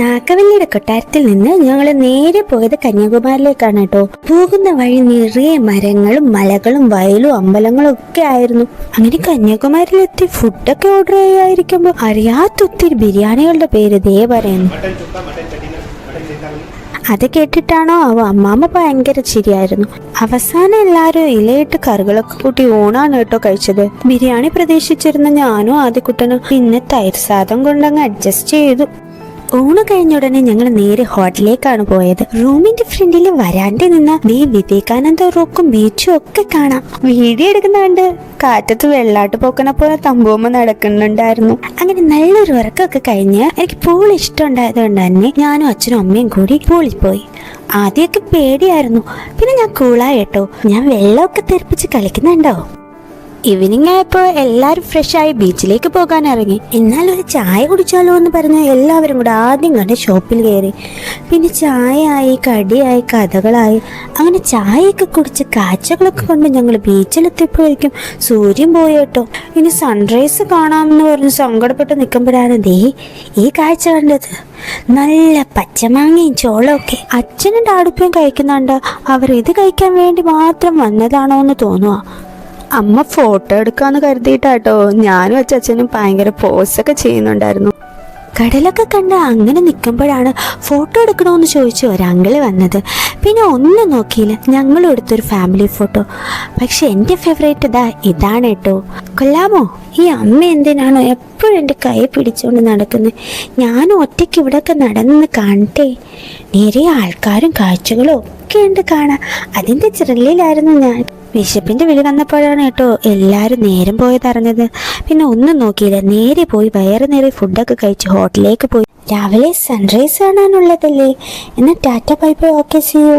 നാഗവല്ലിയുടെ കൊട്ടാരത്തിൽ നിന്ന് ഞങ്ങൾ നേരെ പോയത് കന്യാകുമാരിലേക്കാണ് കേട്ടോ. പോകുന്ന വഴി നിറയെ മരങ്ങളും മലകളും വയലും അമ്പലങ്ങളും ഒക്കെ ആയിരുന്നു. അങ്ങനെ കന്യാകുമാരിയിലെത്തി ഫുഡൊക്കെ ഓർഡർ ചെയ്യാതിരിക്കുമ്പോൾ അറിയാത്ത ഒത്തിരി ബിരിയാണികളുടെ പേര് ദേ പറയുന്നു. അത് കേട്ടിട്ടാണോ അവ അമ്മാമ്മ ഭയങ്കര ചിരിയായിരുന്നു. അവസാനം എല്ലാവരും ഇലയിട്ട് കറികളൊക്കെ കൂട്ടി ഊണാണ് കേട്ടോ കഴിച്ചത്. ബിരിയാണി പ്രതീക്ഷിച്ചിരുന്ന ഞാനും ആദ്യക്കുട്ടനും പിന്നെ തൈര് സാദം കൊണ്ടങ്ങ് അഡ്ജസ്റ്റ് ചെയ്തു. ഊണ് കഴിഞ്ഞ ഉടനെ ഞങ്ങൾ നേരെ ഹോട്ടലിലേക്കാണ് പോയത്. റൂമിന്റെ ഫ്രണ്ടിൽ വരാണ്ട് നിന്ന് ദേ വിവേകാനന്ദ റോക്കും ബീച്ചും ഒക്കെ കാണാം. വീഡിയോ എടുക്കുന്നുണ്ട് കാറ്റത്ത് വെള്ളാട്ട് പോക്കനെ പോലെ തമ്പൂമ്മ നടക്കുന്നുണ്ടായിരുന്നു. അങ്ങനെ നല്ലൊരു ഉറക്കമൊക്കെ കഴിഞ്ഞ് എനിക്ക് പൂൾ ഇഷ്ടമുണ്ടായതുകൊണ്ട് തന്നെ ഞാനും അച്ഛനും അമ്മയും കൂടി പൂളിൽ പോയി. ആദ്യമൊക്കെ പേടിയായിരുന്നു. പിന്നെ ഞാൻ കൂളായി കേട്ടോ. ഞാൻ വെള്ളമൊക്കെ തെറിപ്പിച്ച് കളിക്കുന്നുണ്ടോ? ഈവനിങ് ആയപ്പോൾ എല്ലാവരും ആയി ബീച്ചിലേക്ക് പോകാൻ ഇറങ്ങി. എന്നാൽ ഒരു ചായ കുടിച്ചാലോ എന്ന് പറഞ്ഞ് എല്ലാവരും കൂടെ ആദ്യം കണ്ട് ഷോപ്പിൽ കയറി. പിന്നെ ചായയായി കടിയായി കഥകളായി. അങ്ങനെ ചായയൊക്കെ കുടിച്ച് കാഴ്ചകളൊക്കെ കൊണ്ട് ഞങ്ങൾ ബീച്ചിലെത്തിയപ്പോഴേക്കും സൂര്യൻ പോയി കേട്ടോ. ഇനി സൺറൈസ് കാണാമെന്ന് പറഞ്ഞ് സങ്കടപ്പെട്ട് നിൽക്കുമ്പോഴാണ് ദേ ഈ കാഴ്ച കണ്ടത്. നല്ല പച്ചമാങ്ങയും ചോളമൊക്കെ അച്ഛനും ഡാടുപ്പയും കഴിക്കുന്നുണ്ട്. അവർ ഇത് കഴിക്കാൻ വേണ്ടി മാത്രം വന്നതാണോ എന്ന് തോന്നുക അമ്മ ഫോട്ടോ എടുക്കാന്ന് കരുതിയിട്ടാട്ടോ. ഞാനും അച്ഛനും ഭയങ്കര പോസൊക്കെ ചെയ്യുന്നുണ്ടായിരുന്നു. കടലൊക്കെ കണ്ട് അങ്ങനെ നിൽക്കുമ്പോഴാണ് ഫോട്ടോ എടുക്കണമെന്ന് ചോദിച്ചു ഒരങ്കിൾ വന്നത്. പിന്നെ ഒന്നും നോക്കിയില്ല. ഞങ്ങളും എടുത്തൊരു ഫാമിലി ഫോട്ടോ പക്ഷെ എന്റെ ഫേവറേറ്റ് ഇതാ ഇതാണ് കേട്ടോ. കൊല്ലാമോ ഈ അമ്മ എന്തിനാണോ എപ്പോഴും എന്റെ കൈ പിടിച്ചുകൊണ്ട് നടക്കുന്നത് ഞാനും ഒറ്റയ്ക്ക് ഇവിടെയൊക്കെ നടന്ന് കാണട്ടെ നിറയെ ആൾക്കാരും കാഴ്ചകളും ഒക്കെ ഉണ്ട് കാണാൻ. അതിന്റെ ചിറലിലായിരുന്നു ഞാൻ. വിശപ്പിന്റെ വിളി വന്നപ്പോഴാണ് കേട്ടോ എല്ലാവരും നേരം പോയതറിഞ്ഞത് പിന്നെ ഒന്നും നോക്കിയില്ല. നേരെ പോയി വയറ് നേരെ ഫുഡൊക്കെ കഴിച്ച് ഹോട്ടലിലേക്ക് പോയി. രാവിലെ സൺറൈസ് കാണാനുള്ളതല്ലേ? എന്നാൽ ടാറ്റ പൈപ്പ് ഓക്കെ ചെയ്യൂ